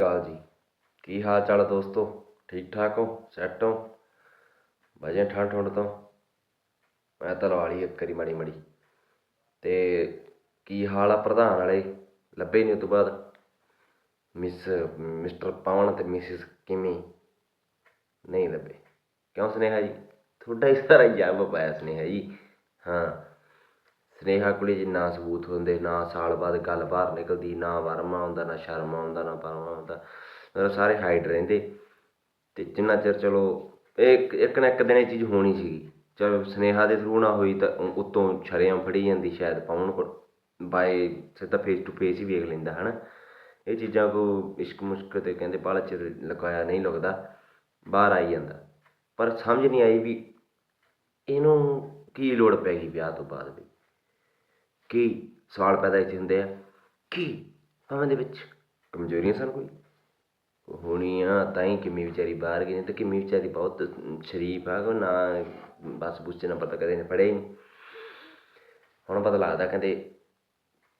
ਹਾਲ ਜੀ। ਕੀ ਹਾਲ ਚਾਲ ਆ ਦੋਸਤੋ? ਠੀਕ ਠਾਕ ਹੋ? ਸੈੱਟ ਹੋ? ਵਜੇ ਠੰਡ ਠੰਡ ਤੋਂ? ਮੈਂ ਤਾਂ ਲਵਾ ਲਈ ਇੱਕ ਵਾਰੀ ਮਾੜੀ ਮਾੜੀ। ਤੇ ਕੀ ਹਾਲ ਆ ਪ੍ਰਧਾਨ ਵਾਲੇ? ਲੱਭੇ ਨਹੀਂ ਉਹ ਤੋਂ ਬਾਅਦ? ਮਿਸ, ਮਿਸਟਰ ਪਵਨ ਤੇ ਮਿਸਿਸ ਕਿਮੀ? ਨਹੀਂ ਲੱਭੇ। ਕਿਉਂ ਸੁਨੇਹਾ ਜੀ? ਤੁਹਾਡਾ ਹੀ ਸਾਰਾ ਜੱਬ ਪਾਇਆ ਸੁਨੇਹਾ ਜੀ। ਹਾਂ। ਸਨੇਹਾ ਕੋਲੇ ਜੀ ਨਾ ਸਬੂਤ ਹੁੰਦੇ, ਨਾ ਸਾਲ ਬਾਅਦ ਗੱਲ ਬਾਹਰ ਨਿਕਲਦੀ, ਨਾ ਵਰਮਾ ਆਉਂਦਾ, ਨਾ ਸ਼ਰਮ ਆਉਂਦਾ, ਨਾ ਪਰਮਾ ਆਉਂਦਾ। ਮਤਲਬ ਸਾਰੇ ਹਾਈਡ ਰਹਿੰਦੇ। ਤੇ ਜਿੰਨਾ ਚਿਰ ਚਲੋ, ਇੱਕ ਇੱਕ ਨਾ ਇੱਕ ਦਿਨ ਇਹ ਚੀਜ਼ ਹੋਣੀ ਸੀਗੀ। ਚਲੋ ਸਨੇਹਾ ਦੇ ਥਰੂ ਨਾ ਹੋਈ ਤਾਂ ਉ- ਉੱਤੋਂ ਛਰੇਆਂ ਫੜੀ ਜਾਂਦੀ ਸ਼ਾਇਦ ਪਾਉਣ ਕੋਲ। ਬਾਏ ਸਿੱਧਾ ਫੇਸ ਟੂ ਫੇਸ ਹੀ ਵੇਖ ਲੈਂਦਾ, ਹਨਾ। ਇਹ ਚੀਜ਼ਾਂ ਕੋ ਇਸ਼ਕ ਮੁਸ਼ਕ ਤੇ ਕਹਿੰਦੇ ਬਾਲਾ ਚਿਰ ਲੁਕਾਇਆ ਨਹੀਂ ਲੱਗਦਾ ਬਾਹਰ ਆਈ ਜਾਂਦਾ। ਪਰ ਸਮਝ ਨਹੀਂ ਆਈ ਵੀ ਇਹਨੂੰ ਕੀ ਲੋੜ ਪੈ ਗਈ ਵਿਆਹ ਤੋਂ ਬਾਅਦ ਵੀ। ਕੀ ਸਵਾਲ ਪੈਦਾ ਇੱਥੇ ਹੁੰਦੇ ਆ? ਕੀ? ਭਾਵੇਂ ਦੇ ਵਿੱਚ ਕਮਜ਼ੋਰੀਆਂ ਸਨ ਕੋਈ। ਹੋਣੀਆਂ ਤਾਂ ਹੀ ਕਿੰਮੀ ਵਿਚਾਰੀ ਬਾਹਰ ਗਈ, ਨਹੀਂ ਤਾਂ ਕਿੰਮੀ ਵਿਚਾਰੀ ਬਹੁਤ ਸ਼ਰੀਫ ਆ ਕੋ ਨਾ ਬਸ ਬੁੱਝੇ ਨਾ ਪਤਾ ਕਦੇ ਨੇ ਪੜ੍ਹੇ ਨਹੀਂ। ਹੁਣ ਪਤਾ ਲੱਗਦਾ ਕਹਿੰਦੇ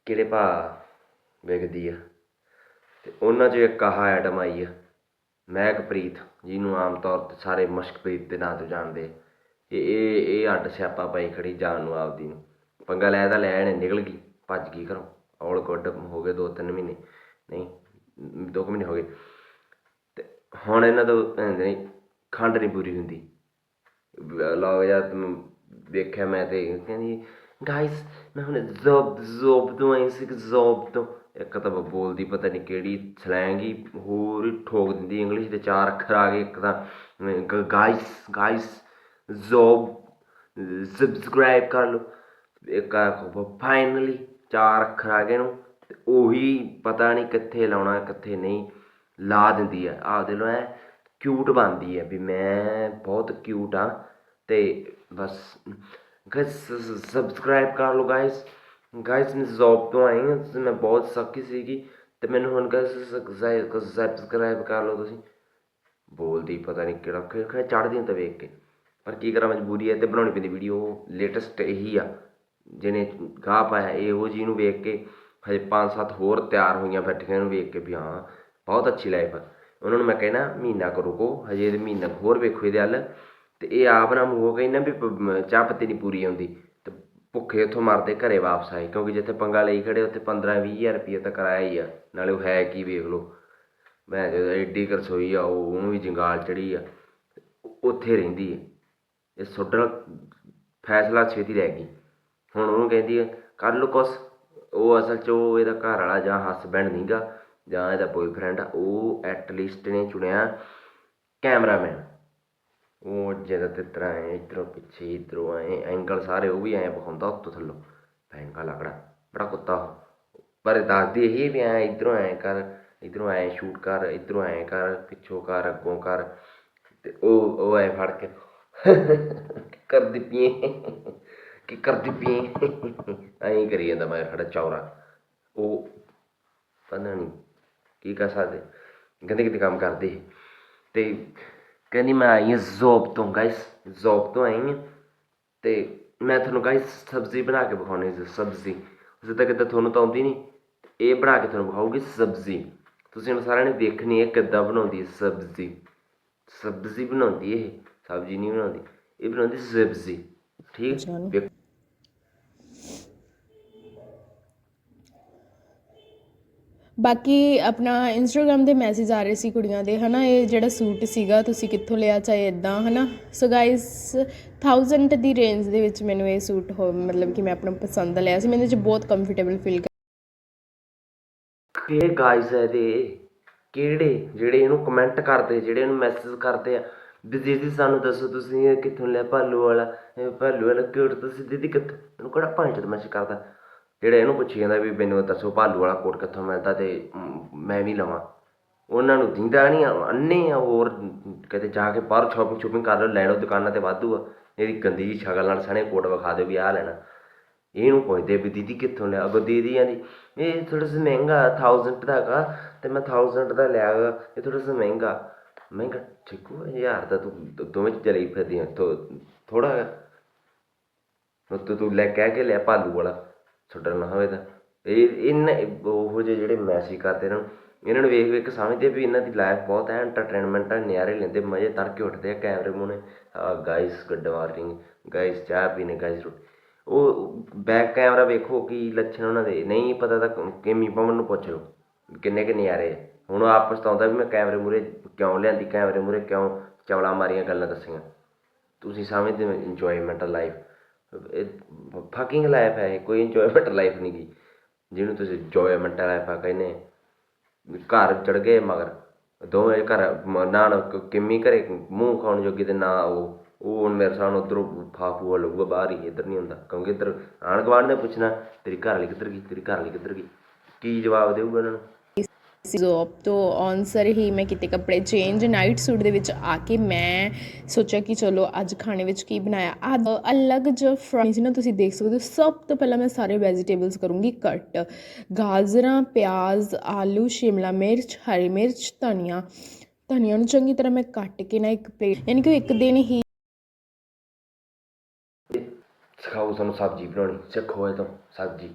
ਕਿਹੜੇ ਭਾ ਵਿਕਦੀ ਆ। ਤੇ ਉਹਨਾਂ 'ਚ ਇੱਕ ਆਹ ਐਟਮ ਆਈ ਆ, ਮਹਿਕਪ੍ਰੀਤ, ਜਿਹਨੂੰ ਆਮ ਤੌਰ ਤੇ ਸਾਰੇ ਮਸ਼ਕਪ੍ਰੀਤ ਦੇ ਨਾਂ ਤੋਂ ਜਾਣਦੇ ਆ। ਇਹ ਇਹ ਇਹ ਅੱਡ ਸਿਆਪਾ ਪਾਈ ਖੜੀ ਜਾਨ ਨੂੰ ਆਪਦੀ ਨੂੰ। ਪੰਗਾ ਲੈ ਤਾਂ ਲੈ ਨਿਕਲ ਗਈ ਭੱਜ ਗਈ ਘਰੋਂ। ਔਲ ਗੁੱਡ ਹੋ ਗਏ ਦੋ ਤਿੰਨ ਮਹੀਨੇ। ਨਹੀਂ ਮ, ਦੋ ਕੁ ਮਹੀਨੇ ਹੋ ਗਏ। ਤੇ ਹੁਣ ਇਹਨਾਂ ਤੋਂ ਭੈਣ ਖੰਡ ਨਹੀਂ ਪੂਰੀ ਹੁੰਦੀ। ਲਓ ਯਾਰ ਦੇਖਿਆ ਮੈਂ ਤੇ ਕਹਿੰਦੀ ਗਾਇਸ ਮੈਂ ਹੁਣ ਜ਼ੋਬ ਜ਼ੋਬ ਤੋਂ ਆਈ ਸੀ ਜ਼ੋਬ ਤੋਂ। ਇੱਕ ਤਾਂ ਬੋਲਦੀ ਪਤਾ ਨਹੀਂ ਕਿਹੜੀ ਸਲੈਂਗ ਹੀ ਹੋਰ ਹੀ ਠੋਕ ਦਿੰਦੀ ਇੰਗਲਿਸ਼ ਦੇ ਚਾਰ ਅੱਖਰ ਆ ਗਏ ਇੱਕ ਤਾਂ ਗਾਇਸ ਗਾਇਸ ਜ਼ੋਬ ਸਬਸਕ੍ਰਾਈਬ ਕਰ ਲਓ। ਇੱਕ ਫਾਈਨਲੀ ਚਾਰ ਅੱਖਰ ਆ ਗਏ ਨੂੰ, ਤੇ ਉਹੀ ਪਤਾ ਨਹੀਂ ਕਿੱਥੇ ਲਾਉਣਾ, ਕਿੱਥੇ ਨਹੀਂ, ਲਾ ਦਿੰਦੀ ਆ। ਆਪਦੇ ਲੋ ਐ ਕਿਊਟ ਬਣਦੀ ਹੈ ਵੀ ਮੈਂ ਬਹੁਤ ਕਿਊਟ ਆ, ਤੇ ਬਸ ਗਾਇਸ ਸਬਸਕ੍ਰਾਈਬ ਕਰ ਲਓ ਗਾਇਸ ਗਾਇਸ ਮੈਂ ਜੌਬ ਤੋਂ ਆਈ ਹਾਂ ਮੈਂ ਬਹੁਤ ਸੱਕੀ ਸੀਗੀ, ਤੇ ਮੈਨੂੰ ਹੁਣ ਗਾਇਸ ਸਬਸਕ੍ਰਾਈਬ ਕਰ ਲਓ ਤੁਸੀਂ। ਬੋਲਦੀ ਪਤਾ ਨਹੀਂ ਕਿਹੜਾ ਕਿਹੜਾ ਚੜਦੀ ਤਾਂ ਵੇਖ ਕੇ। ਪਰ ਕੀ ਕਰਾਂ, ਮਜਬੂਰੀ ਹੈ, ਤੇ ਬਣਾਉਣੀ ਪੈਂਦੀ ਵੀਡੀਓ ਲੇਟੈਸਟ ਇਹੀ ਆ। ਜਿਹਨੇ ਗਾਹ ਪਾਇਆ ਇਹੋ ਜਿਹੀ ਨੂੰ ਵੇਖ ਕੇ ਹਜੇ ਪੰਜ ਸੱਤ ਹੋਰ ਤਿਆਰ ਹੋਈਆਂ ਬੈਠੀਆਂ ਨੂੰ ਵੇਖ ਕੇ ਵੀ ਹਾਂ, ਬਹੁਤ ਅੱਛੀ ਲਾਈਫ ਆ। ਉਹਨਾਂ ਨੂੰ ਮੈਂ ਕਹਿਣਾ ਮਹੀਨਾ ਕੁ ਰੁਕੋ, ਹਜੇ ਇਹਦੇ ਮਹੀਨਾ ਕੁ ਹੋਰ ਵੇਖੋ ਇਹਦੇ ਹੱਲ। ਤੇ ਇਹ ਆਪ ਨਾ ਮੂੰਹ ਕਹਿੰਦਾ ਵੀ ਪ- ਚਾਹ ਪੱਤੀ ਨਹੀਂ ਪੂਰੀ ਆਉਂਦੀ। ਤੇ ਭੁੱਖੇ ਉੱਥੋਂ ਮਰਦੇ ਘਰੇ ਵਾਪਸ ਆਏ, ਕਿਉਂਕਿ ਜਿੱਥੇ ਪੰਗਾ ਲਈ ਖੜੇ ਉੱਥੇ 15 20000 ਰੁਪਏ ਤਾਂ ਕਰਾਇਆ ਹੀ ਆ, ਨਾਲੇ ਉਹ ਹੈ ਕੀ ਵੇਖ ਲਓ। ਮੈਂ ਜਦੋਂ ਐਡੀ ਕੁ ਰਸੋਈ ਆ, ਉਹ, ਉਹਨੂੰ ਵੀ ਜੰਗਾਲ ਚੜੀ ਆ, ਉੱਥੇ ਰਹਿੰਦੀ ਹੈ ਇਹ ਸੁੱਟਣ ਫੈਸਲਾ ਛੇਤੀ ਲੈ ਗਈ। ਹੁਣ ਉਹਨੂੰ ਕਹਿੰਦੀ ਹੈ ਕਰ ਲਓ ਕੁਛ। ਉਹ ਅਸਲ 'ਚ ਉਹ ਇਹਦਾ ਘਰ ਵਾਲਾ ਜਾਂ ਹਸਬੈਂਡ ਨਹੀਂਗਾ ਜਾਂ ਇਹਦਾ ਬॉयਫ੍ਰੈਂਡ ਆ, ਉਹ ਐਟ ਨੇ ਚੁਣਿਆ ਕੈਮਰਾਮੈਨ ਉਹ ਜਿਹਦਾ ਤੇ ਤਰ੍ਹਾਂ ਐ ਇਧਰੋਂ ਪਿੱਛੇ, ਇਧਰੋਂ ਐ ਐਂਗਲ ਸਾਰੇ ਉਹ ਵੀ ਐ ਵਿਖਾਉਂਦਾ ਉੱਤੋਂ ਥੱਲੋਂ। ਭੈਂਗਾ ਲੱਗੜਾ ਬੜਾ ਕੁੱਤਾ ਉਹ। ਪਰ ਇਹ ਦੱਸਦੀ ਇਹ ਵੀ ਐ ਇਧਰੋਂ ਐ ਕਰ, ਇਧਰੋਂ ਐ ਸ਼ੂਟ ਕਰ, ਇਧਰੋਂ ਐ ਕਰ, ਪਿੱਛੋਂ ਕਰ, ਅੱਗੋਂ ਕਰ। ਤੇ ਉਹ ਉਹ ਐ ਫੜ ਕੇ ਕਰਦੀ ਪਈ ਕੀ ਕਰਦੀ ਪਈ ਐਂ ਕਰੀ ਜਾਂਦਾ ਮੈਂ ਖੜਾ ਚੌਰਾ। ਉਹ ਪਤਾ ਨਹੀਂ ਕੀ ਕਰ ਸਕਦੇ। ਗੰਦੇ ਕਿਤੇ ਕੰਮ ਕਰਦੀ। ਤੇ ਕਹਿੰਦੀ ਮੈਂ ਆਈ ਹਾਂ ਜ਼ੋਬ ਤੋਂ ਗਾਇਸ ਜ਼ੋਬ ਤੋਂ ਆਈ ਹਾਂ ਤੇ ਮੈਂ ਤੁਹਾਨੂੰ ਗਾਇਸ ਸਬਜ਼ੀ ਬਣਾ ਕੇ ਵਿਖਾਉਣੀ ਸੀ ਸਬਜ਼ੀ। ਉਸੇ ਤੱਕ ਤਾਂ ਤੁਹਾਨੂੰ ਤਾਂ ਆਉਂਦੀ ਨਹੀਂ ਇਹ ਬਣਾ ਕੇ ਤੁਹਾਨੂੰ ਵਿਖਾਊਗੀ ਸਬਜ਼ੀ। ਤੁਸੀਂ ਹੁਣ ਸਾਰਿਆਂ ਨੇ ਦੇਖਣੀ ਹੈ ਕਿੱਦਾਂ ਬਣਾਉਂਦੀ ਹੈ ਸਬਜ਼ੀ। ਸਬਜ਼ੀ ਬਣਾਉਂਦੀ ਇਹ ਸਬਜ਼ੀ ਨਹੀਂ ਬਣਾਉਂਦੀ। ਇਹ ਬਣਾਉਂਦੀ ਸਬਜ਼ੀ। ਠੀਕ? ਵੇਖ- ਬਾਕੀ ਆਪਣਾ ਇੰਸਟਾਗ੍ਰam ਦੇ ਮੈਸੇਜ ਆ ਰਹੇ ਸੀ ਕੁੜੀਆਂ ਦੇ, ਹਨਾ, ਇਹ ਜਿਹੜਾ ਸੂਟ ਸੀਗਾ, ਤੁਸੀਂ ਕਿੱਥੋਂ ਲਿਆ, ਚਾਹੇ ਇਦਾਂ ਹਨਾ? ਸੋ ਗਾਇਸ 1000 ਦੀ ਰੇਂਜ ਦੇ ਵਿੱਚ ਮੈਨੂੰ ਇਹ ਸੂਟ ਹੋ, ਮਤਲਬ ਕਿ ਮੈਂ ਆਪਣਾ ਪਸੰਦ ਦਾ ਲਿਆ ਸੀ। ਮੈਨੂੰ ਇਹ 'ਚ ਬਹੁਤ ਕੰਫਰਟੇਬਲ ਫੀਲ ਕਿਹੜੇ ਗਾਇਸ ਹੈ ਇਹਦੇ, ਕਿਹੜੇ, ਜਿਹੜੇ ਇਹਨੂੰ ਕਮੈਂਟ ਕਰਦੇ, ਜਿਹੜੇ ਇਹਨੂੰ ਮੈਸੇਜ ਕਰਦੇ ਆ। ਵੀ ਦੀਦੀ, ਸਾਨੂੰ ਦੱਸੋ ਤੁਸੀਂ ਇਹ ਕਿੱਥੋਂ ਲਿਆ, ਭਾਲੂ ਵਾਲਾ, ਇਹ ਭਾਲੂ ਵਾਲਾ ਕਿਉਂ ਤੁਸੀਂ ਦੀਦੀ ਕਿੱਥੋਂ ਇਹਨੂੰ ਕਿਹੜਾ ਪੰਜ ਦਾ ਮੈਸੇਜ ਕਰਦਾ? ਜਿਹੜਾ ਇਹਨੂੰ ਪੁੱਛੀ ਜਾਂਦਾ ਵੀ ਮੈਨੂੰ ਦੱਸੋ ਭਾਲੂ ਵਾਲਾ ਕੋਟ ਕਿੱਥੋਂ ਮਿਲਦਾ ਤੇ ਮੈਂ ਵੀ ਲਵਾਂ। ਉਹਨਾਂ ਨੂੰ ਦਿੰਦਾ ਨਹੀਂ ਅੰਨੇ ਆ ਹੋਰ ਕਿਤੇ ਜਾ ਕੇ ਬਾਹਰ ਸ਼ਾਪਿੰਗ ਸ਼ੂਪਿੰਗ ਕਰ ਲਓ ਲੈ ਲਓ ਦੁਕਾਨਾਂ ਤੇ ਵਾਧੂ ਆ। ਇਹਦੀ ਗੰਦੀ ਜਿਹੀ ਸ਼ਕਲ ਨਾਲ ਸਣੇ ਕੋਟ ਵਿਖਾ ਦਿਓ ਵੀ ਆਹ ਲੈਣਾ। ਇਹਨੂੰ ਪੁੱਛਦੇ ਵੀ ਦੀਦੀ ਕਿੱਥੋਂ ਲਿਆ? ਅਗੋ ਦੀਦੀ ਆਂਦੀ ਇਹ ਥੋੜਾ ਜਿਹਾ ਮਹਿੰਗਾ 1000 ਦਾ ਹੈਗਾ ਤੇ ਮੈਂ 1000 ਦਾ ਲਿਆ ਗਾ, ਇਹ ਥੋੜਾ ਜਿਹਾ ਮਹਿੰਗਾ। ਮਹਿੰਗਾ ਠੀਕੂ ਯਾਰ ਤਾਂ ਤੂੰ ਦੋਵੇਂ ਚ ਚਲੀ ਫਿਰਦੀ ਆ ਥੋੜਾ ਹੈਗਾ। ਤੂੰ ਲੈ ਕਹਿ ਕੇ ਲਿਆ ਭਾਲੂ ਵਾਲਾ। ਛੱਡਣ ਨਾ ਹੋਵੇ ਤਾਂ। ਇਹ, ਇਹਨਾਂ, ਉਹੋ ਜਿਹੇ ਜਿਹੜੇ ਮੈਸੇਜ ਕਰਦੇ ਇਹਨਾਂ ਨੂੰ ਇਹਨਾਂ ਨੂੰ ਵੇਖ ਵੇਖ ਕੇ ਸਮਝਦੇ ਵੀ ਇਹਨਾਂ ਦੀ ਲਾਈਫ ਬਹੁਤ ਹੈ ਐਂਟਰਟੇਨਮੈਂਟ ਹੈ ਨਿਆਰੇ ਲੈਂਦੇ, ਮਜ਼ੇ ਤੜਕੇ ਉੱਠਦੇ ਆ ਕੈਮਰੇ ਮੂਹਰੇ ਗਾਇਸ ਗੁੱਡ ਮਾਰਨਿੰਗ ਗਾਇਸ ਚਾਹ ਪੀਣੇ ਗਾਇਸ ਉਹ ਬੈਕ ਕੈਮਰਾ ਵੇਖੋ ਕੀ ਲੱਛਣ ਉਹਨਾਂ ਦੇ। ਨਹੀਂ ਪਤਾ ਤਾਂ ਕਿਮੀ ਪਵਨ ਨੂੰ ਪੁੱਛ ਲਓ, ਕਿੰਨੇ ਕਿ ਨਿਆਰੇ ਆ। ਹੁਣ ਉਹ ਆਪ ਪਛਤਾਉਂਦਾ ਵੀ ਮੈਂ ਕੈਮਰੇ ਮੂਹਰੇ ਕਿਉਂ ਲਿਆਂਦੀ, ਕੈਮਰੇ ਮੂਹਰੇ ਕਿਉਂ ਚਵਲਾ ਮਾਰੀਆਂ, ਗੱਲਾਂ ਦੱਸੀਆਂ। ਤੁਸੀਂ ਸਮਝਦੇ ਹੋ ਇੰਜੋਇਮੈਂਟ ਲਾਈਫ ਫਕਿੰਗ ਲਾਈਫ ਹੈ ਇਹ, ਕੋਈ ਇੰਜੋਇਮੈਂਟ ਲਾਈਫ ਨਹੀਂ ਗੀ। ਜਿਹਨੂੰ ਤੁਸੀਂ ਇੰਜੋਇਮੈਂਟ ਲਾਈਫ ਆ ਕਹਿੰਦੇ ਘਰ ਚੜ ਗਏ ਮਗਰ ਦੋਵੇਂ ਘਰ ਮ- ਨਾ ਨਾ ਕ- ਕਿੰਮੀ ਘਰੇ ਮੂੰਹ ਖਾਣ ਜੋਗੀ ਤੇ ਨਾ ਉਹ ਉਹ ਹੁਣ ਮੇਰੇ ਸਾਹਮਣੇ ਉਧਰੋਂ ਫਾਫੂ ਲਊਗਾ ਬਾਹਰ ਹੀ ਇੱਧਰ ਨਹੀਂ ਹੁੰਦਾ। ਕਿਉਂਕਿ ਇੱਧਰ ਆਣ ਗੁਆਂਢ ਨੇ ਪੁੱਛਣਾ ਤੇਰੀ ਘਰ ਵਾਲੀ ਕਿੱਧਰ ਗਈ ਤੇਰੀ ਘਰ ਵਾਲੀ ਕਿੱਧਰ ਗਈ? ਕੀ ਜਵਾਬ ਦੇਊਗਾ ਉਹਨਾਂ ਨੂੰ? ਜੋਬ, ਤੋਂ ਆਨਸਰ ਹੀ ਮੈਂ ਕਿਤੇ ਕੱਪੜੇ ਚੇਂਜ ਨਾਈਟ ਸੂਟ ਦੇ ਵਿੱਚ ਆ ਕੇ ਮੈਂ ਸੋਚਿਆ ਕਿ ਚਲੋ ਅੱਜ ਖਾਣੇ ਵਿੱਚ ਕੀ ਬਣਾਇਆ। ਅੱਜ ਅਲੱਗ ਜਿਹਾ ਫਰਾਈ ਸੀ ਨਾ, ਤੁਸੀਂ ਦੇਖ ਸਕਦੇ ਹੋ, ਸਭ ਤੋਂ ਪਹਿਲਾਂ ਮੈਂ ਸਾਰੇ ਵੈਜੀਟੇਬਲਸ ਕਰੂੰਗੀ ਕੱਟ ਗਾਜਰਾਂ, ਪਿਆਜ਼, ਆਲੂ, ਸ਼ਿਮਲਾ ਮਿਰਚ, ਹਰੀ ਮਿਰਚ, ਧਨੀਆ। ਧਨੀਆ ਨੂੰ ਚੰਗੀ ਤਰ੍ਹਾਂ ਮੈਂ ਕੱਟ ਕੇ ਨਾ ਇੱਕ ਪਲੇਟ, ਯਾਨੀ ਕਿ ਉਹ ਇੱਕ ਦਿਨ ਹੀ ਸਿਖਾਓ ਸਾਨੂੰ ਸਬਜ਼ੀ ਬਣਾਉਣੀ, ਸਿੱਖੋ ਇਹ ਤੋਂ ਸਬਜ਼ੀ।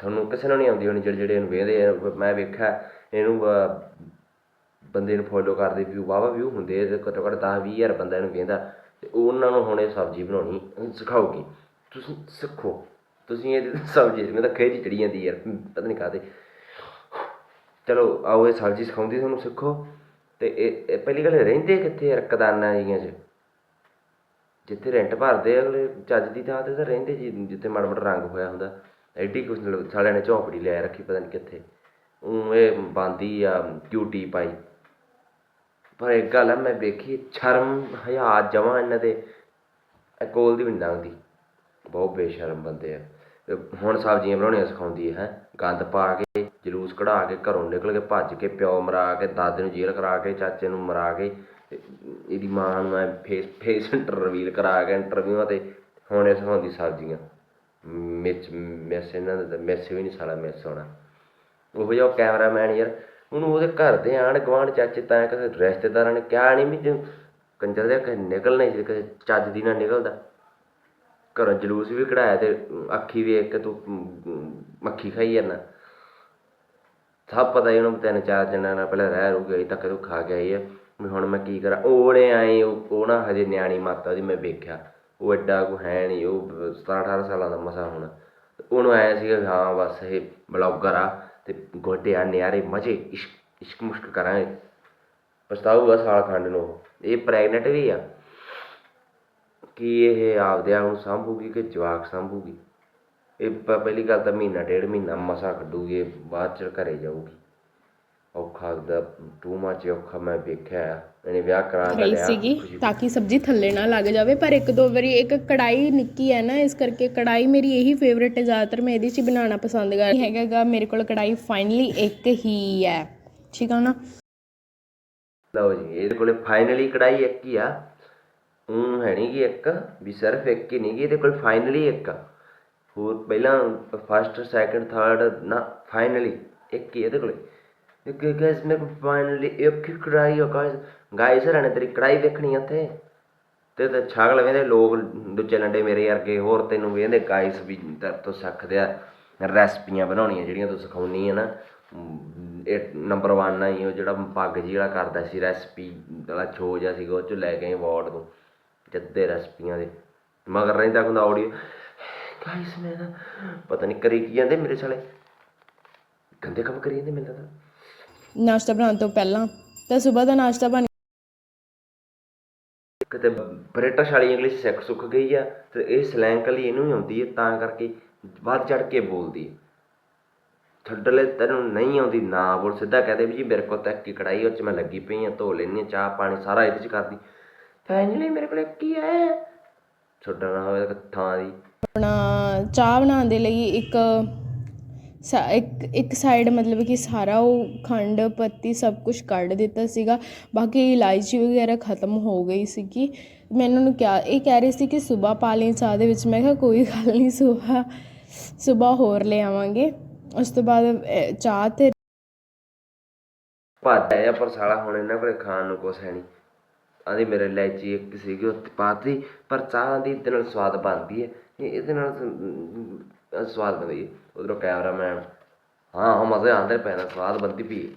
ਤੁਹਾਨੂੰ ਕਿਸੇ ਨੂੰ ਨਹੀਂ ਆਉਂਦੀ ਹੋਣੀ, ਜਿਹੜੇ ਜਿਹੜੇ ਇਹਨੂੰ ਵੇਖਦੇ ਆ ਮੈਂ ਵੇਖਿਆ, ਇਹਨੂੰ ਬੰਦੇ ਨੂੰ ਫੋਲੋ ਕਰਦੇ ਵਿਊ ਵਾਵਾ ਵਿਊ ਹੁੰਦੇ ਤੇ ਘੱਟੋ ਘੱਟ 10 20 ਹਜ਼ਾਰ ਬੰਦਾ ਇਹਨੂੰ ਵੇਖਦਾ, ਤੇ ਉਹਨਾਂ ਨੂੰ ਹੁਣ ਇਹ ਸਬਜ਼ੀ ਬਣਾਉਣੀ ਸਿਖਾਓਗੀ ਤੁਸੀਂ ਸਿੱਖੋ, ਤੁਸੀਂ ਇਹ ਸਬਜ਼ੀ, ਮੈਂ ਤਾਂ ਖੇਜ ਚੜੀ ਜਾਂਦੀ ਯਾਰ, ਪਤਾ ਨਹੀਂ ਕਾਹਦੇ। ਚਲੋ, ਆਓ ਇਹ ਸਬਜ਼ੀ ਸਿਖਾਉਂਦੀ, ਤੁਹਾਨੂੰ ਸਿੱਖੋ, ਤੇ ਇਹ ਪਹਿਲੀ ਗੱਲ ਰਹਿੰਦੇ ਕਿੱਥੇ ਯਾਰ ਰਕਦਾਨਾਂ ਜੀਆਂ 'ਚ? ਜਿੱਥੇ ਰੈਂਟ ਭਰਦੇ ਅਗਲੇ, ਚੱਜ ਦੀ ਥਾਂ ਤੇ ਤਾਂ ਰਹਿੰਦੇ ਜੀ, ਜਿੱਥੇ ਮਾੜਾ ਮੋਟਾ ਰੰਗ ਹੋਇਆ ਹੁੰਦਾ। ਐਡੀ ਕੁਛ ਮਤਲਬ ਸਾਲਿਆਂ ਨੇ ਝੌਂਪੜੀ ਲੈ ਰੱਖੀ ਪਤਾ ਨਹੀਂ ਕਿੱਥੇ। ਉਹ ਇਹ ਬਾਂਦੀ ਆ, ਡਿਊਟੀ ਪਾਈ। ਪਰ ਇੱਕ ਗੱਲ ਆ, ਮੈਂ ਵੇਖੀ, ਸ਼ਰਮ ਹਯਾ ਜਮਾਂ ਇਹਨਾਂ ਦੇ। ਇਹ ਕੋਲ ਦੀ ਵੀ ਨਹੀਂ ਲੰਘਦੀ। ਬਹੁਤ ਬੇਸ਼ਰਮ ਬੰਦੇ ਆ। ਹੁਣ ਸਬਜ਼ੀਆਂ ਬਣਾਉਣੀਆਂ ਸਿਖਾਉਂਦੀ ਹੈ। ਗੰਦ ਪਾ ਕੇ, ਜਲੂਸ ਕਢਾ ਕੇ, ਘਰੋਂ ਨਿਕਲ ਕੇ ਭੱਜ ਕੇ, ਪਿਓ ਮਰਾ ਕੇ, ਦਾਦੇ ਨੂੰ ਜੇਲ੍ਹ ਕਰਾ ਕੇ, ਚਾਚੇ ਨੂੰ ਮਰਾ ਕੇ ਇਹਦੀ ਮਾਂ ਨੂੰ ਮੈਂ ਫੇਸ ਫੇਸ ਇੰਟਰਵਿਊ ਕਰਾ ਕੇ ਇੰਟਰਵਿਊਆਂ ਤੇ ਹੁਣ ਇਹ ਸਿਖਾਉਂਦੀ ਸਬਜ਼ੀਆਂ। ਮਿਸ ਮਿਸ ਇਹਨਾਂ ਦਾ ਤਾਂ ਮਿਸ ਵੀ ਨਹੀਂ ਸਾਲਾ ਮਿਸ ਹੋਣਾ ਉਹ ਜਿਹਾ ਕੈਮਰਾਮੈਨ ਯਾਰ ਉਹਨੂੰ ਉਹਦੇ ਘਰ ਦੇ ਆਣ ਗਵਾਂਢ ਚਾਚੇ ਤਾਂ ਕਿਸੇ ਰਿਸ਼ਤੇਦਾਰਾਂ ਨੇ ਕਿਹਾ ਨਹੀਂ ਵੀ ਤੂੰ ਕੰਜਰ ਦੇ ਕਹੇ ਨਿਕਲਣਾ ਹੀ ਸੀ ਕਿਸੇ ਚੱਜ ਦੀ ਨਾ ਨਿਕਲਦਾ। ਘਰੋਂ ਜਲੂਸ ਵੀ ਕਢਾਇਆ ਤੇ ਅੱਖੀ ਵੇਖ ਕੇ ਤੂੰ ਅਮ, ਮੱਖੀ ਖਾਈ ਜਾਂਦਾ। ਸਭ ਪਤਾ ਹੀ ਉਹਨੂੰ ਤਿੰਨ ਚਾਰ ਜਣਾਂ ਨਾਲ ਪਹਿਲਾਂ ਰਹਿ ਰੂ ਗਈ ਤੱਕ ਤੂੰ ਖਾ ਗਿਆ ਹੀ ਹੈ ਹੁਣ ਮੈਂ ਕੀ ਕਰਾਂ? ਉਹਨੇ ਆਏ ਉਹ ਉਹ ਨਾ ਹਜੇ ਨਿਆਣੀ ਮਾਤਾ ਦੀ ਮੈਂ ਵੇਖਿਆ। ਉਹ ਐਡਾ ਕੋ ਹੈ ਨਹੀਂ, ਉਹ 17 18 ਸਾਲਾਂ ਦਾ ਮਸਾ ਹੋਣਾ। ਉਹਨੂੰ ਆਇਆ ਸੀਗਾ ਹਾਂ ਬਸ ਇਹ ਬਲੌਗਰ ਆ ਤੇ ਗੋਡੇ ਆ, ਨਿਆਰੇ ਮਜੇ, ਇਸ਼ਕ ਇਸ਼ਕ ਮੁਸ਼ਕ ਕਰਾਂਗੇ। ਪਛਤਾਊਗਾ ਸਾਲ ਖੰਡ ਨੂੰ ਉਹ। ਇਹ ਪ੍ਰੈਗਨੈਂਟ ਵੀ ਆ। ਕੀ ਇਹ ਆਪਦਿਆਂ ਆਪ ਨੂੰ ਸੰਭੂਗੀ ਕਿ ਜਵਾਕ ਸੰਭੂਗੀ? ਇਹ ਪਹਿਲੀ ਗੱਲ ਤਾਂ ਮਹੀਨਾ, ਡੇਢ ਮਹੀਨਾ ਮਸਾ ਕੱਢੂਗੀ ਬਾਅਦ ਚ ਘਰੇ ਜਾਊਗੀ। ਔਖਾ ਦਾ ਟੂ ਮੱਚ ਔਖਾ ਮੈਂ ਵੇਖਿਆ। ਇਹਨੇ ਵਿਆਹ ਕਰਾ ਰਹੀ ਲਿਆ ਸੀਗੀ ਤਾਂ ਕਿ ਸਬਜ਼ੀ ਥੱਲੇ ਨਾ ਲੱਗ ਜਾਵੇ ਪਰ ਇੱਕ ਦੋ ਵਾਰੀ ਇੱਕ ਕੜਾਈ ਨਿੱਕੀ ਹੈ ਨਾ ਇਸ ਕਰਕੇ ਕੜਾਈ ਮੇਰੀ ਇਹੀ ਫੇਵਰੇਟ ਹੈ ਜ਼ਿਆਦਾਤਰ ਮੈਂ ਇਹਦੇ 'ਚ ਬਣਾਉਣਾ ਪਸੰਦ ਕਰਦੀ ਹੈਗਾ ਗਾ ਮੇਰੇ ਕੋਲ ਕੜਾਈ ਫਾਈਨਲੀ ਇੱਕ ਹੀ ਹੈ ਠੀਕ ਆ ਨਾ? ਲਓ ਜੀ ਇਹਦੇ ਕੋਲੇ ਫਾਈਨਲੀ ਕੜਾਈ ਇੱਕ ਹੀ ਆ। ਉਹ ਹੈ ਨਹੀਂ ਕਿ ਇੱਕ ਵੀ ਸਿਰਫ ਇੱਕ ਹੀ ਨਹੀਂ ਗੀ ਇਹਦੇ ਕੋਲ ਫਾਈਨਲੀ ਇੱਕ ਆ। ਹੋਰ ਪਹਿਲਾਂ ਫਸਟ ਸੈਕੰਡ ਥਰਡ ਨਾ ਫਾਈਨਲੀ ਇੱਕ ਹੀ ਇਹਦੇ ਕੋਲੇ। ਗਾਇਸ ਮੇਰੇ ਕੋਲ ਫਾਈਨਲੀ ਇੱਕ ਹੀ ਕੜਾਈ ਆ, ਗਾਇਸ। ਗਾਇਸ ਹਰਾਣੇ ਤੇਰੀ ਕੜਾਈ ਵੇਖਣੀ ਆ ਉੱਥੇ। ਤੇ ਤੇ ਛਾਗਲ ਵੇਂਦੇ ਲੋਕ ਦੂਜੇ ਲੰਡੇ ਮੇਰੇ ਵਰਗੇ, ਹੋਰ ਤੈਨੂੰ ਵੇਂਦੇ ਗਾਇਸ ਵੀ ਤੇਰੇ ਤੋਂ ਸਿੱਖਦੇ ਆ। ਰੈਸਪੀਆਂ ਬਣਾਉਣੀਆਂ ਜਿਹੜੀਆਂ ਤੂੰ ਸਿਖਾਉਣੀ ਹੈ ਨਾ। ਇਹ ਨੰਬਰ 1 ਆ ਹੀ ਉਹ ਜਿਹੜਾ ਪੱਗ ਜੀ ਵਾਲਾ ਕਰਦਾ ਸੀ ਰੈਸਪੀ ਵਾਲਾ ਛੋ ਜਿਹਾ ਸੀਗਾ, ਉਹ ਚ ਲੈ ਗਏ ਅਵਾਰਡ ਤੋਂ। ਜੱਦੇ ਰੈਸਪੀਆਂ ਦੇ। ਮਗਰ ਰਹਿੰਦਾ ਹੁੰਦਾ ਆਡੀਓ ਗਾਇਸ, ਮੈਂ ਨਾ ਪਤਾ ਨਹੀਂ ਕਰੀ ਕੀ ਜਾਂਦੇ ਮੇਰੇ ਸਾਲੇ। ਗੰਦੇ ਕੰਮ ਕਰੀ ਜਾਂਦੇ ਮੈਨੂੰ ਤਾਂ ਨਾਸ਼ਤਾ ਬਣਾਉਣ ਤੋਂ ਪਹਿਲਾਂ ਤਾਂ ਸਵੇਰ ਦਾ ਨਾਸ਼ਤਾ ਬਣ ਕਿਤੇ ਬ੍ਰਿਟਿਸ਼ ਵਾਲੀ ਇੰਗਲਿਸ਼ ਸਿੱਖ ਸੁੱਖ ਗਈ ਆ ਤੇ ਇਹ ਸਲੈਂਗ ਕਲੀ ਇਹਨੂੰ ਹੀ ਆਉਂਦੀ ਹੈ ਤਾਂ ਕਰਕੇ ਵੱਧ ਚੜ ਕੇ ਬੋਲਦੀ ਹੈ ਥੱਡਲੇ ਤੈਨੂੰ ਨਹੀਂ ਆਉਂਦੀ ਨਾ ਬੋਲ ਸਿੱਧਾ ਕਹਦੇ ਵੀ ਜੀ ਮੇਰੇ ਕੋਲ ਤਾਂ ਇੱਕ ਹੀ ਕੜਾਈ ਚ ਮੈਂ ਲੱਗੀ ਪਈ ਆ ਧੋ ਲੈਣੀ ਚਾਹ ਪਾਣੀ ਸਾਰਾ ਇਹਦੇ ਚ ਕਰਦੀ। ਫਾਈਨਲੀ ਮੇਰੇ ਕੋਲ ਇੱਕ ਹੀ? ਨਾ ਹੋਵੇ ਤਾਂ ਥਾਂ ਦੀ। ਆਪਣਾ ਚਾਹ ਬਣਾਉਣ ਦੇ ਲਈ ਇੱਕ ਸਾ- ਇੱਕ ਇੱਕ ਸਾਈਡ ਮਤਲਬ ਕਿ ਸਾਰਾ ਉਹ ਖੰਡ, ਪੱਤੀ ਸਭ ਕੁਝ ਕੱਢ ਦਿੱਤਾ ਸੀਗਾ। ਬਾਕੀ ਇਲਾਇਚੀ ਵਗੈਰਾ ਖਤਮ ਹੋ ਗਈ ਸੀਗੀ। ਮੈਨੂੰ ਨੂੰ ਕਿਹਾ, ਇਹ ਕਹਿ ਰਹੇ ਸੀ ਕਿ ਸਵੇਰ ਪਾ ਲਈ ਚਾਹ ਦੇ ਵਿੱਚ। ਮੈਂ ਕਿਹਾ, ਕੋਈ ਗੱਲ ਨਹੀਂ ਸਵੇਰ ਸਵੇਰ ਹੋਰ ਲੈ ਆਵਾਂਗੇ। ਉਸ ਤੋਂ ਬਾਅਦ ਚਾਹ ਤੇ ਭੱਜ ਆਇਆ ਪਰ ਸਾਲਾ ਹੁਣ ਇਹਨਾਂ ਕੋਲੇ ਖਾਣ ਨੂੰ ਕੁਛ ਹੈ ਨਹੀਂ ਆਂਦੀ ਮੇਰੇ ਇਲਾਇਚੀ ਇੱਕ ਸੀਗੀ, ਉਹ ਪਾਤੀ, ਪਰ ਚਾਹ ਦੀ ਇਹਦੇ ਨਾਲ ਸਵਾਦ ਬਣਦੀ ਹੈ। ਇਹਦੇ ਨਾਲ ਸਵਾਦ ਬਣਦੀ ਹੈ। ਉਧਰੋਂ ਕੈਮਰਾਮੈਨ ਹਾਂ ਹਾਂ ਮਜ਼ੇ ਆਉਂਦੇ ਪਏ ਸਵਾਦ ਬਣਦੀ ਪਈ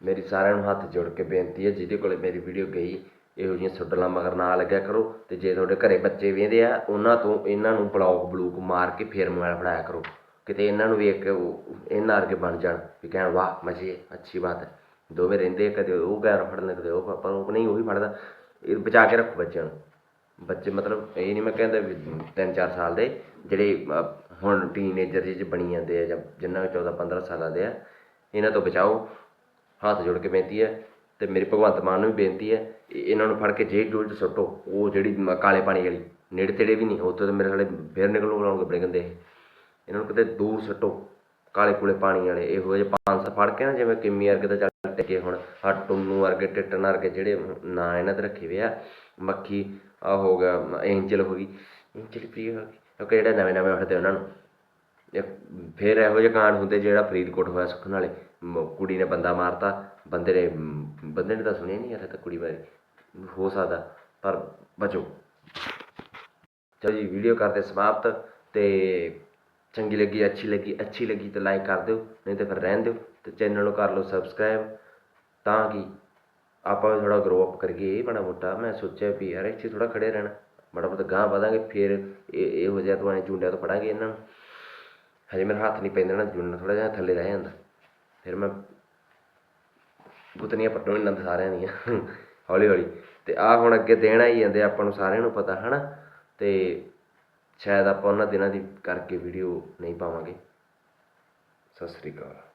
ਮੇਰੀ ਸਾਰਿਆਂ ਨੂੰ ਹੱਥ ਜੋੜ ਕੇ ਬੇਨਤੀ ਹੈ, ਜਿਹਦੇ ਕੋਲੇ ਮੇਰੀ ਵੀਡੀਓ ਗਈ, ਇਹੋ ਜਿਹੀਆਂ ਸੁੱਡਲਾਂ ਮਗਰ ਨਾ ਲੱਗਿਆ ਕਰੋ ਤੇ ਜੇ ਤੁਹਾਡੇ ਘਰੇ ਬੱਚੇ ਵੇਂਦੇ ਆ, ਉਹਨਾਂ ਤੋਂ ਇਹਨਾਂ ਨੂੰ ਬਲੌਕ ਬਲੂਕ ਮਾਰ ਕੇ ਫੇਰ ਮੋਬਾਈਲ ਫੜਾਇਆ ਕਰੋ। ਕਿਤੇ ਇਹਨਾਂ ਨੂੰ ਵੀ ਇੱਕ ਇਹਨਾਂ ਵਰਗੇ ਬਣ ਜਾਣ ਵੀ ਕਹਿਣ, ਵਾਹ, ਮਜ਼ੇ, ਅੱਛੀ ਬਾਤ ਹੈ। ਦੋਵੇਂ ਰਹਿੰਦੇ ਕਦੇ ਉਹ ਗੈਰ ਫੜਨ, ਕਦੇ ਉਹ ਪਰ ਉਹ ਨਹੀਂ, ਉਹੀ ਫੜਦਾ। ਇਹ ਬਚਾ ਕੇ ਰੱਖੋ ਬੱਚਿਆਂ ਨੂੰ। ਬੱਚੇ ਮਤਲਬ ਇਹ ਨਹੀਂ ਮੈਂ ਕਹਿੰਦਾ ਵੀ ਤਿੰਨ ਚਾਰ ਸਾਲ ਦੇ, ਜਿਹੜੇ ਹੁਣ ਟੀਨੇਜਰ ਜਿਹੇ 'ਚ ਬਣੀ ਜਾਂਦੇ ਆ ਜਾਂ ਜਿੰਨਾ ਵਿੱਚ 14 15 ਸਾਲਾਂ ਦੇ ਆ, ਇਹਨਾਂ ਤੋਂ ਬਚਾਓ। ਹੱਥ ਜੋੜ ਕੇ ਬੇਨਤੀ ਹੈ ਤੇ ਮੇਰੀ ਭਗਵੰਤ ਮਾਨ ਨੂੰ ਵੀ ਬੇਨਤੀ ਹੈ ਇਹਨਾਂ ਨੂੰ ਫੜ ਕੇ ਜੇਲ੍ਹ ਜੂਲ੍ਹ 'ਚ ਸੁੱਟੋ। ਉਹ ਜਿਹੜੀ ਕਾਲੇ ਪਾਣੀ ਵਾਲੀ, ਨੇੜੇ ਤੇੜੇ ਵੀ ਨਹੀਂ, ਉੱਥੇ ਤਾਂ ਮੇਰੇ ਸਾਲੇ ਫੇਰ ਨਿਕਲ ਲਾਉਣਗੇ ਬੜੇ ਗੰਦੇ। ਇਹਨਾਂ ਨੂੰ ਕਿਤੇ ਦੂਰ ਸੁੱਟੋ, ਕਾਲੇ ਕੂਲੇ ਪਾਣੀ ਵਾਲੇ। ਇਹੋ ਜਿਹੇ ਪੰਜ ਸੌ ਫੜ ਕੇ ਨਾ, ਜਿਵੇਂ ਕਿੰਮੀ ਵਰਗੇ ਤਾਂ ਚੱਲ ਟਿਕੇ ਹੁਣ ਆ ਟੁੰਨੂ ਵਰਗੇ, ਟਿੱਟਣ ਵਰਗੇ ਜਿਹੜੇ ਨਾਂ ਇਹਨਾਂ ਤੇ ਰੱਖੇ ਹੋਏ ਆ। ਮੱਖੀ ਆ ਹੋ ਗਿਆ ਐਂਜਲ ਹੋ ਗਈ। ਐਂਜਲ ਪ੍ਰਿയ ਹੋ ਗਈ। ਕਿਉਂਕਿ ਜਿਹੜੇ ਨਵੇਂ ਨਵੇਂ ਉੱਠਦੇ ਉਹਨਾਂ ਨੂੰ ਫਿਰ ਇਹੋ ਜਿਹੇ ਕਾਂਡ ਹੁੰਦੇ ਜਿਹੜਾ ਫਰੀਦਕੋਟ ਹੋਇਆ ਸੁਖਨ ਵਾਲੇ। ਕੁੜੀ ਨੇ ਬੰਦਾ ਮਾਰਤਾ, ਬੰਦੇ ਨੇ ਬੰਦੇ ਨੇ ਤਾਂ ਸੁਣਿਆ ਨਹੀਂ ਯਾਰ ਤਾਂ ਕੁੜੀ ਬਾਰੇ। ਹੋ ਸਕਦਾ, ਪਰ ਬਚੋ। ਚਲੋ ਜੀ ਵੀਡੀਓ ਕਰਦੇ ਸਮਾਪਤ ਤੇ ਚੰਗੀ ਲੱਗੀ, ਅੱਛੀ ਲੱਗੀ ਅੱਛੀ ਲੱਗੀ ਤਾਂ ਲਾਈਕ ਕਰ ਦਿਓ, ਨਹੀਂ ਤਾਂ ਫਿਰ ਰਹਿਣ ਦਿਓ ਤੇ ਚੈਨਲ ਨੂੰ ਕਰ ਲਓ ਸਬਸਕ੍ਰਾਈਬ ਤਾਂ ਕਿ ਆਪਾਂ ਵੀ ਥੋੜਾ ਗਰੋ ਅਪ ਕਰੀਏ ਬੜਾ ਮੋਟਾ। ਮੈਂ ਸੋਚਿਆ ਵੀ ਯਾਰ ਇੱਥੇ ਥੋੜਾ ਖੜੇ ਰਹਿਣਾ। ਬੜਾ ਬਹੁਤ ਗਾਂ ਵਧਾਂਗੇ, ਫਿਰ ਇਹ, ਇਹੋ ਜਿਹਾ ਤੋਂ ਐਂ ਚੁੰਡਿਆਂ ਤੋਂ ਫੜਾਂਗੇ ਇਹਨਾਂ ਨੂੰ। ਹਜੇ ਮੇਰਾ ਹੱਥ ਨਹੀਂ ਪੈਂਦਾ ਨਾ ਜੁੜਨਾ ਥੋੜਾ ਜਿਹਾ ਥੱਲੇ ਰਹਿ ਜਾਂਦਾ। ਫਿਰ ਮੈਂ ਗੁੱਤਨੀਆਂ ਪੱਟੋ ਇਹਨਾਂ ਦੇ ਸਾਰਿਆਂ ਦੀਆਂ। ਹੌਲੀ ਹੌਲੀ ਤੇ ਆ ਹੁਣ ਅੱਗੇ ਦੇਣਾ ਹੀ ਜਾਂਦੇ ਆਪਾਂ ਨੂੰ ਸਾਰਿਆਂ ਨੂੰ ਪਤਾ, ਹਨਾ? ਤੇ ਸ਼ਾਇਦ ਆਪਾਂ ਉਹਨਾਂ ਦਿਨਾਂ ਦੀ ਕਰਕੇ ਵੀਡੀਓ ਨਹੀਂ ਪਾਵਾਂਗੇ। ਸਤਿ ਸ੍ਰੀ ਅਕਾਲ।